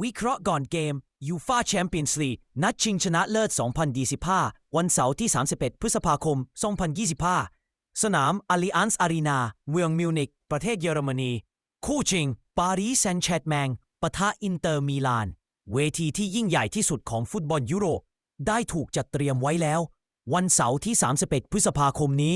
วิเคราะห์ก่อนเกมยูฟาแชมเปียนส์ลีกนัดชิงชนะเลิศ 2025 วันเสาร์ที่ 31 พฤษภาคม 2025 สนามอาลีอันส์อารีนาเมืองมิวนิกประเทศเยอรมนี คู่ชิง ปารีสแซงต์แชร์แมงปะทะอินเตอร์มิลาน เวทีที่ยิ่งใหญ่ที่สุดของฟุตบอลยุโรป ได้ถูกจัดเตรียมไว้แล้ว วันเสาร์ที่ 31 พฤษภาคมนี้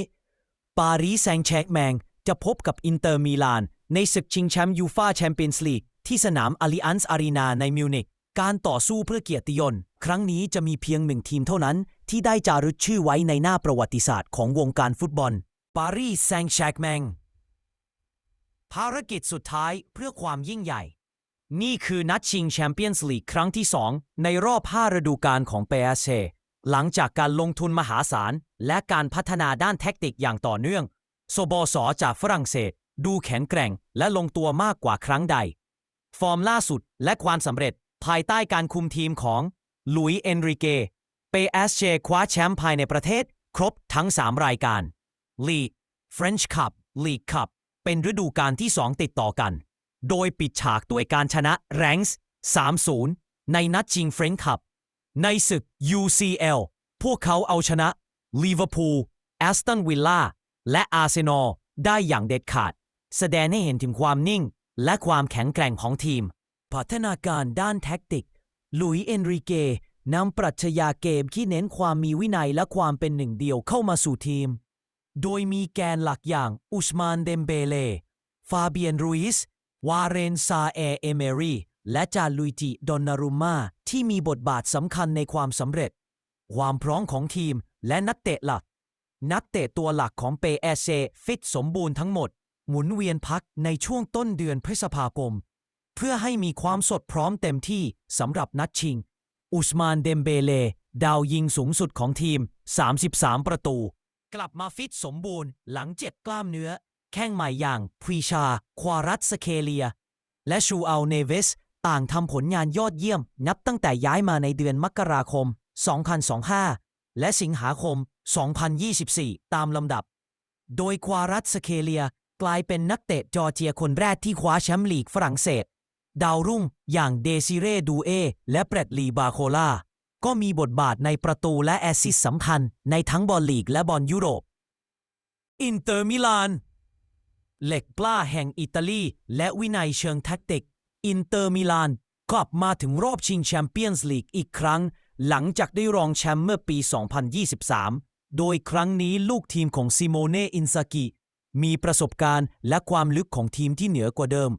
ปารีสแซงต์แชร์แมงจะพบกับอินเตอร์มิลานในศึกชิงแชมป์ยูฟาแชมเปียนส์ลีก ที่สนามอาลีอันส์อารีนาในมิวนิกการต่อสู้เพื่อเกียรติยศครั้งนี้จะมีเพียงหนึ่งทีมเท่านั้น ที่ได้จารึกชื่อไว้ในหน้าประวัติศาสตร์ของวงการฟุตบอลปารีสแซงต์แชร์แมงภารกิจสุดท้ายเพื่อความยิ่งใหญ่ นี่คือนัดชิงแชมเปี้ยนส์ลีกครั้งที่ 2 ในรอบ 5 ฤดูกาลของเปเอเชหลังจากการลงทุนมหาศาล และการพัฒนาด้านแท็กติกอย่างต่อเนื่องโซบอสอจากฝรั่งเศส ดูแข็งแกร่งและลงตัวมากกว่าครั้งใด ฟอร์มล่าสุดและความสำเร็จภายใต้การคุมทีมของลุยเอนริเก เปเอสเชคว้าแชมป์ภายในประเทศ ครบทั้ง 3 รายการลีก French Cup ลีก Cup เป็นฤดูกาลที่ 2 ติดต่อกัน โดยปิดฉากด้วยการชนะแรงส์3-0 ในนัดชิงเฟรนช์คัพในศึก UCL พวกเขาเอาชนะลิเวอร์พูลแอสตันวิลล่าและอาร์เซนอลได้อย่างเด็ดขาด แสดงให้เห็นถึงความนิ่ง และความแข็งแกร่งของทีม พัฒนาการด้านแท็กติก ลุยเอนริเกนำปรัชญาเกมที่เน้นความมีวินัยและความเป็นหนึ่งเดียวเข้ามาสู่ทีม โดยมีแกนหลักอย่างอุสมานเดมเบเล ฟาเบียนรุยส์วาเรนซาเอเอเมรีและจาลุยจิดอนนารุมมาที่มีบทบาทสำคัญในความสำเร็จ ความพร้อมของทีมและนักเตะหลัก นักเตะตัวหลักของเปเอเซฟิตสมบูรณ์ทั้งหมด หมุนเวียนพักในช่วงต้นเดือนพฤษภาคม เพื่อให้มีความสดพร้อมเต็มที่สำหรับนัดชิง อุสมานเดมเบเล ดาวยิงสูงสุดของทีม 33 ประตู กลับมาฟิตสมบูรณ์หลังเจ็บกล้ามเนื้อ แข้งใหม่อย่างพรีชา ควารัตสเคเลีย และชูอัลเนเวส ต่างทำผลงานยอดเยี่ยม นับตั้งแต่ย้ายมาในเดือนมกราคม 2025 และสิงหาคม 2024 ตามลำดับ โดยควารัตสเคเลีย กลายเป็นนักเตะจอร์เจียคนแรกที่คว้าแชมป์ลีกฝรั่งเศส ดาวรุ่งอย่างเดซิเร่ดูเอและเปรดลีบาโคลาก็มีบทบาทในประตูและแอสซิสสำคัญในทั้งบอลลีกและบอลยุโรป อินเตอร์มิลาน เหล็กกล้าแห่งอิตาลีและวินัยเชิงแท็กติก อินเตอร์มิลานกลับมาถึงรอบชิงแชมเปี้ยนส์ลีกอีกครั้ง หลังจากได้รองแชมป์เมื่อปี 2023 โดยครั้งนี้ลูกทีมของซิโมเน่ อินซากิ มีประสบการณ์และความลึกของทีมที่เหนือกว่าเดิม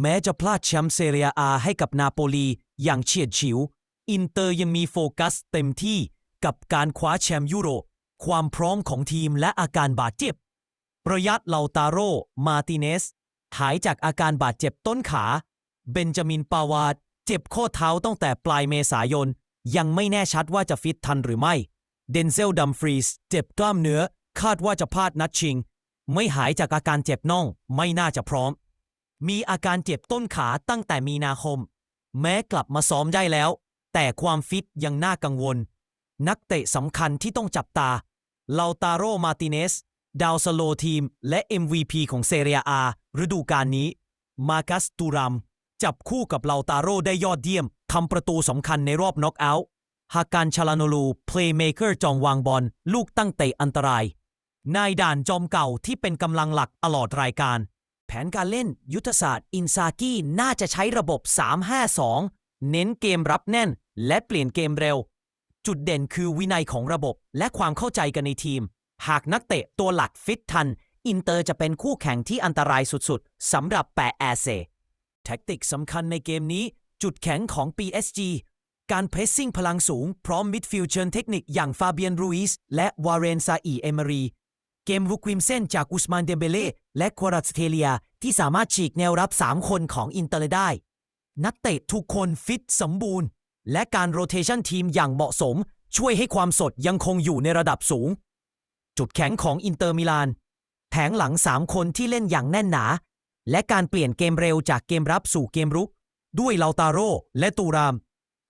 แม้จะพลาดแชมป์เซเรียอาให้กับนาโปลีอย่างเฉียดฉิว อินเตอร์ยังมีโฟกัสเต็มที่กับการคว้าแชมป์ยุโรป ความพร้อมของทีมและอาการบาดเจ็บ ประยัดเลาตาโร มาติเนส หายจากอาการบาดเจ็บต้นขา เบนจามินปาวาดเจ็บข้อเท้าตั้งแต่ปลายเมษายน ยังไม่แน่ชัดว่าจะฟิตทันหรือไม่ เดนเซลดัมฟรีสเจ็บกล้ามเนื้อ คาดว่าจะพลาดนัดชิง ไม่หายจากอาการเจ็บน่อง ไม่น่าจะพร้อม มีอาการเจ็บต้นขาตั้งแต่มีนาคม แม้กลับมาซ้อมได้แล้ว แต่ความฟิตยังน่ากังวล นักเตะสำคัญที่ต้องจับตาลาตาโรมาติเนส ดาวสโลทีม และ MVP ของเซเรียอาฤดูกาลนี้ มากัสตูรัม จับคู่กับลาตาโรได้ยอดเยี่ยมทำประตูสำคัญในรอบน็อกเอาท์ฮาการชาลาโนลู เพลย์เมเกอร์จองวางบอลลูกตั้งเตะอันตราย นายด่านจอมเก่าที่เป็นกำลังหลักตลอดรายการ แผนการเล่นยุทธศาสตร์อินซากิน่าจะใช้ระบบ 3-5-2 เน้นเกมรับแน่น และเปลี่ยนเกมเร็ว จุดเด่นคือวินัยของระบบและความเข้าใจกันในทีม หากนักเตะตัวหลักฟิตทัน อินเตอร์จะเป็นคู่แข่งที่อันตรายสุดๆสำหรับแปะแอเซแท็กติกสำคัญในเกมนี้ จุดแข็งของ PSG การเพรสซิ่งพลังสูงพร้อมมิดฟิลด์เชิญเทคนิคอย่างฟาเบียนรูอิสและวาเรนซาอีเอเมรี เกมรุกวิมเส้นจากอุสมานเดมเบเล่และควารัสเทเลียที่สามารถฉีกแนวรับ 3 คนของอินเตอร์ได้ นักเตะทุกคนฟิตสมบูรณ์ และการโรเทชันทีมอย่างเหมาะสม ช่วยให้ความสดยังคงอยู่ในระดับสูง จุดแข็งของอินเตอร์มิลาน แผงหลัง 3 คนที่เล่นอย่างแน่นหนา และการเปลี่ยนเกมเร็วจากเกมรับสู่เกมรุก ด้วยลาตาโรและตูราม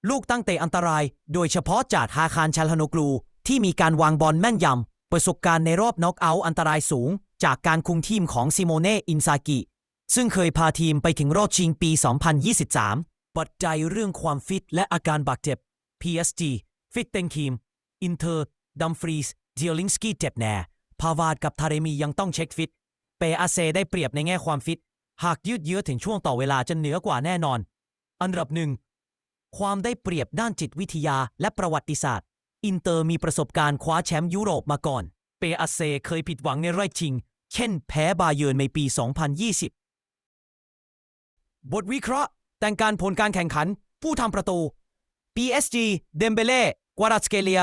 ลูกตั้งเตะอันตราย โดยเฉพาะจากฮาคารชาลฮานกลูที่มีการวางบอลแม่นยำ ประสบการณ์ในรอบน็อกเอาท์อันตรายสูง จากการคุมทีมของซิโมเน่ อินซากิ ซึ่งเคยพาทีมไปถึงรอบชิงปี 2023 ปัจจัยเรื่องความฟิตและอาการบาดเจ็บ PSG ฟิตเต็งคีม อินเตอร์ ดัมฟรีสเดียลิงสกี้เจ็บแน่ พาวาดกับทาเรมียังต้องเช็คฟิต เปอาเซได้เปรียบในแง่ความฟิต หากยืดเยื้อถึงช่วงต่อเวลาจะเหนือกว่าแน่นอน อันดับหนึ่ง ความได้เปรียบด้านจิตวิทยาและประวัติศาสตร์ อินเตอร์มีประสบการณ์คว้าแชมป์ยุโรปมาก่อน เปอาเซเคยผิดหวังในไร่ชิง เช่นแพ้บาเยิร์นในปี 2020 บทวิเคราะห์ แต่งการผลการแข่งขัน ผู้ทำประตู PSG เดมเบเล่กวาราสเกเลีย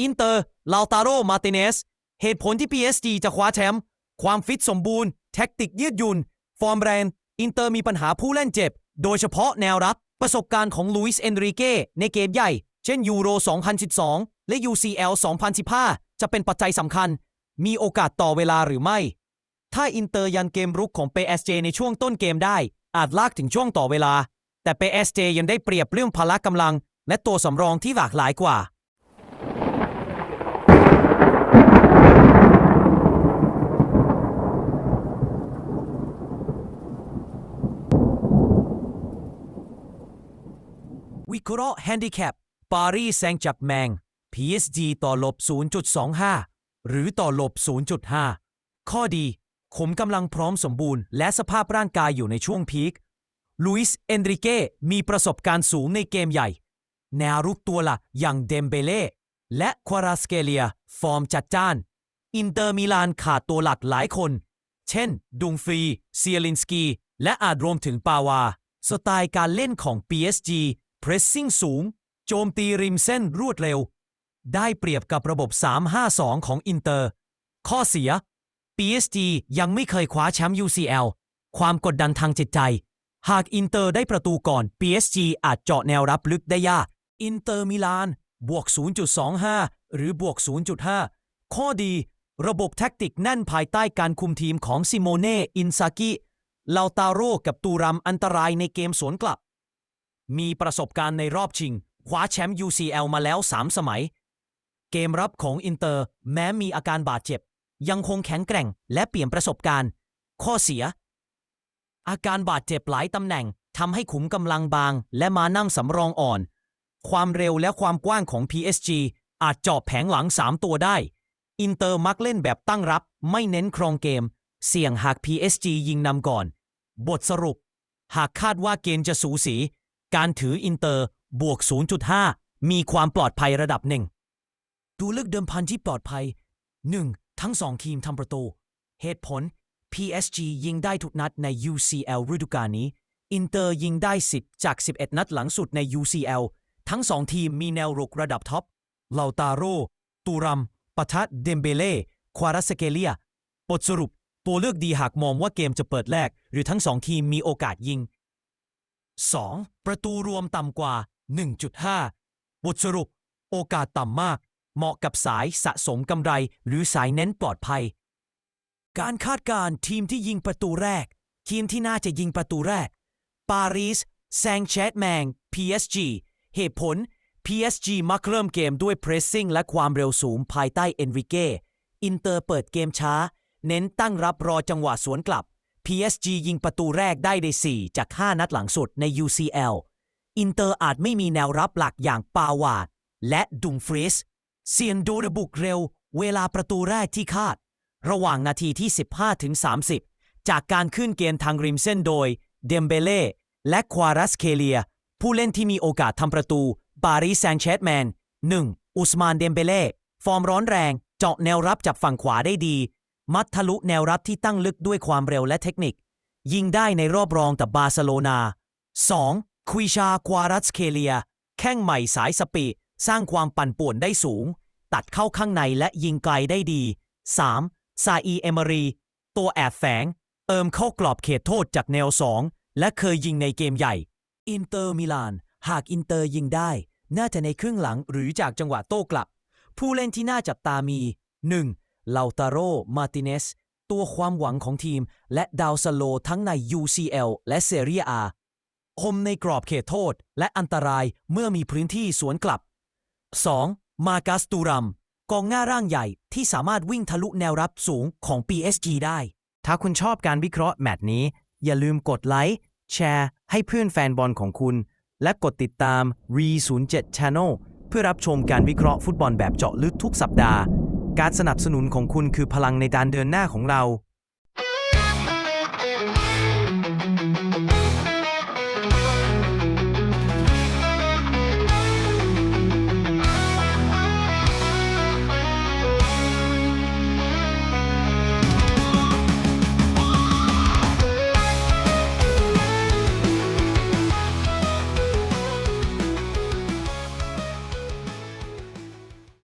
อินเตอร์ ลาวตาโร มาติเนส เหตุผลที่ PSG จะคว้าแชมป์ ความฟิตสมบูรณ์ แท็กติกยืดหยุ่น ฟอร์มแรง อินเตอร์มีปัญหาผู้เล่นเจ็บ โดยเฉพาะแนวรับ ประสบการณ์ของลุยส์ เอนริเก้ ในเกมใหญ่ เช่นยูโร 2012 และ UCL 2015 จะเป็นปัจจัยสำคัญ มีโอกาสต่อเวลาหรือไม่ ถ้าอินเตอร์ยันเกมรุกของ PSG ในช่วงต้นเกมได้ อาจลากถึงช่วงต่อเวลา แต่ PSG ยังได้เปรียบเรื่องพละกำลัง และตัวสำรองที่หลากหลายกว่าวิเคราะห์แฮนดิแคปปารีสแซงจากแมง PSG ต่อลบ 0.25 หรือต่อลบ 0.5 ข้อดี ขมกำลังพร้อมสมบูรณ์และสภาพร่างกายอยู่ในช่วงพีคลุยส์เอนริเก้มีประสบการณ์สูงในเกมใหญ่ แนวรุกตัวหลักอย่างเดมเบเล่และควาราสเกเลีย ฟอร์มจัดจ้าน อินเตอร์มิลานขาดตัวหลักหลายคน เช่น ดุงฟรีเซียลินสกี และอาจรวมถึงปาวา สไตล์การเล่นของ PSG Pressing สูง โจมตีริมเส้นรวดเร็ว ได้เปรียบกับระบบ 3-5-2 ของอินเตอร์ ข้อเสีย PSG ยังไม่เคยคว้าแชมป์ UCL ความกดดันทางจิตใจ หากอินเตอร์ได้ประตูก่อน PSG อาจเจาะแนวรับลึกได้ยาก อินเตอร์มิลาน บวก 0.25 หรือบวก 0.5 ข้อดี ระบบแท็กติกแน่นภายใต้การคุมทีมของซิโมเน่ อินซากิลาตาโรกับตูรัมอันตรายในเกมสวนกลับ มีประสบการณ์ในรอบชิง คว้าแชมป์ UCL มาแล้ว 3 สมัย เกมรับของอินเตอร์แม้มีอาการบาดเจ็บ ยังคงแข็งแกร่งและเปลี่ยนประสบการณ์ ข้อเสีย อาการบาดเจ็บหลายตำแหน่งทำให้ขุมกำลังบาง และมานั่งสำรองอ่อน ความเร็วและความกว้างของ PSG อาจเจาะแผงหลัง 3 ตัวได้ อินเตอร์มักเล่นแบบตั้งรับ ไม่เน้นครองเกม เสี่ยงหาก PSG ยิงนำก่อน บทสรุป หากคาดว่าเกณฑ์จะสูสี การถืออินเตอร์บวก 0.5 มีความปลอดภัยระดับหนึ่ง ดูเลือกเดิมพันที่ปลอดภัย 1. ทั้งสองทีมทำประตู เหตุผล PSG ยิงได้ทุกนัดใน UCL ฤดูกาลนี้ อินเตอร์ยิงได้ 10 จาก 11 นัดหลังสุดใน UCL ทั้งสองทีมมีแนวรุกระดับท็อปเลาตาโร ตูรัมปะทะเดมเบเล่ ควาราสเกเลีย บทสรุป ตัวเลือกดีหากมองว่าเกมจะเปิดแรก หรือทั้งสองทีมมีโอกาสยิง 2. ประตูรวมต่ำกว่า 1.5 บทสรุป โอกาสต่ำมาก เหมาะกับสายสะสมกำไรหรือสายเน้นปลอดภัย การคาดการทีมที่ยิงประตูแรก ทีมที่น่าจะยิงประตูแรก ปารีสแซงแชตแมง PSG เหตุผล PSG มักเริ่มเกมด้วย pressing และความเร็วสูงภายใต้เอนริเก้อินเตอร์เปิดเกมช้า เน้นตั้งรับรอจังหวะสวนกลับ PSG ยิงประตูแรกได้ใน4จาก 5 นัดหลังสุดใน UCL อินเตอร์อาจไม่มีแนวรับหลักอย่างปาวาดและดุงฟริส เซียนโดระบุกเร็ว เวลาประตูแรกที่คาด ระหว่างนาทีที่ 15ถึง30 จากการขึ้นเกณฑ์ทางริมเส้นโดย เดมเบเล่และควารัสเคเลีย ผู้เล่นที่มีโอกาสทำประตูปารีแซงต์แชร์แมน 1. อุสมานเดมเบเล่ ฟอร์มร้อนแรง เจาะแนวรับจากฝั่งขวาได้ดี มัดทะลุแนวรับที่ตั้งลึกด้วยความเร็วและเทคนิค ยิงได้ในรอบรองกับบาร์เซโลนา 2. ควิชาควารัสเคเลีย แข้งใหม่สายสปีด สร้างความปั่นป่วนได้สูง ตัดเข้าข้างในและยิงไกลได้ดี 3. ซาอีเอมารี ตัวแอบแฝงเติมเข้ากรอบเขตโทษจากแนว 2 และเคยยิงในเกมใหญ่ อินเตอร์มิลาน หากอินเตอร์ยิงได้ น่าจะในครึ่งหลังหรือจากจังหวะโต้กลับ ผู้เล่นที่น่าจับตามี 1. ลาตาโร มาติเนส ตัวความหวังของทีม และดาวสโลทั้งใน UCL และเซเรียอาคมในกรอบเขตโทษและอันตรายเมื่อมีพื้นที่สวนกลับ 2. มากัสตูรัม กองหน้าร่างใหญ่ที่สามารถวิ่งทะลุแนวรับสูงของ PSG ได้ ถ้าคุณชอบการวิเคราะห์แมตช์นี้ อย่าลืมกดไลค์แชร์ ให้เพื่อนแฟนบอลของคุณ และกดติดตาม Re07 Channel เพื่อรับชมการวิเคราะห์ฟุตบอลแบบเจาะลึกทุกสัปดาห์ การสนับสนุนของคุณคือพลังในการเดินหน้าของเรา